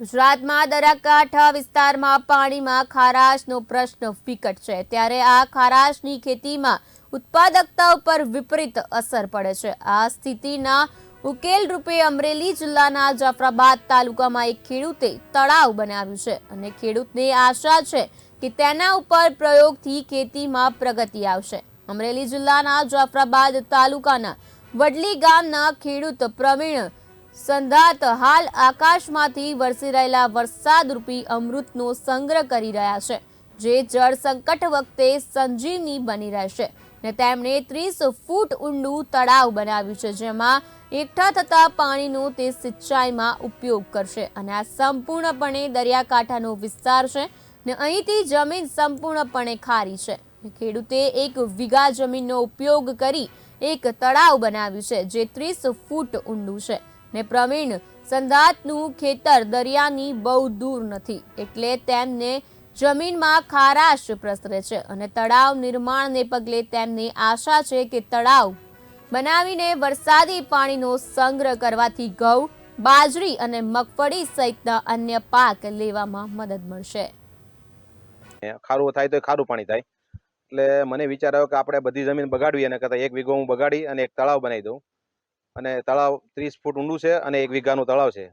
ગુજરાતમાં દરિયાકાંઠા વિસ્તારમાં પાણીમાં ખારાશનો પ્રશ્ન વિકટ છે. ત્યારે આ ખારાશની ખેતીમાં ઉત્પાદકતા ઉપર વિપરીત અસર પડે છે. આ સ્થિતિના ઉકેલ રૂપે અમરેલી જિલ્લાના જાફરાબાદ તાલુકામાં એક ખેડૂતે તળાવ બનાવ્યું છે અને ખેડૂતને આશા છે કે તેના ઉપર પ્રયોગથી ખેતીમાં પ્રગતિ આવશે. અમરેલી જિલ્લાના જાફરાબાદ તાલુકાના વડલી ગામના ખેડૂત પ્રવીણ સંધાત હાલ આકાશમાંથી વરસી રહેલા વરસાદરૂપી અમૃતનો સંગ્રહ કરી રહ્યા છે, જે જળ સંકટ વખતે સંજીવની બની રહેશે ને તેમણે ત્રીસ ફૂટ ઊંડું તળાવ બનાવ્યું છે, જેમાં એકઠા થતા પાણીનો તે સિંચાઈમાં ઉપયોગ કરશે અને આ સંપૂર્ણપણે દરિયાકાંઠાનો વિસ્તાર છે ને અહીંથી જમીન સંપૂર્ણપણે ખારી છે. ખેડૂતે એક વીઘા જમીનનો ઉપયોગ કરી એક તળાવ બનાવ્યું છે, જે ત્રીસ ફૂટ ઊંડું છે. ને પ્રવીણ સંધાતનું ખેતર દરિયાની બહુ દૂર નથી એટલે તેમને જમીનમાં ખારાશ પ્રસરે છે અને તળાવ નિર્માણને પગલે તેમને આશા છે કે તળાવ બનાવીને વરસાદી પાણીનો સંગ્રહ કરવાથી ઘઉં, બાજરી અને મગફળી સહિતના અન્ય પાક લેવામાં મદદ મળશે. ખારું થાય તો ખારું પાણી થાય. એટલે મને વિચાર આવ્યો કે આપણે બધી જમીન બગાડવી અને કરતાં એક વીઘો હું બગાડી અને એક તળાવ બનાવી દઉં. અને તળાવ ત્રીસ ફૂટ ઊંડું છે અને એક વીઘાનું તળાવ છે.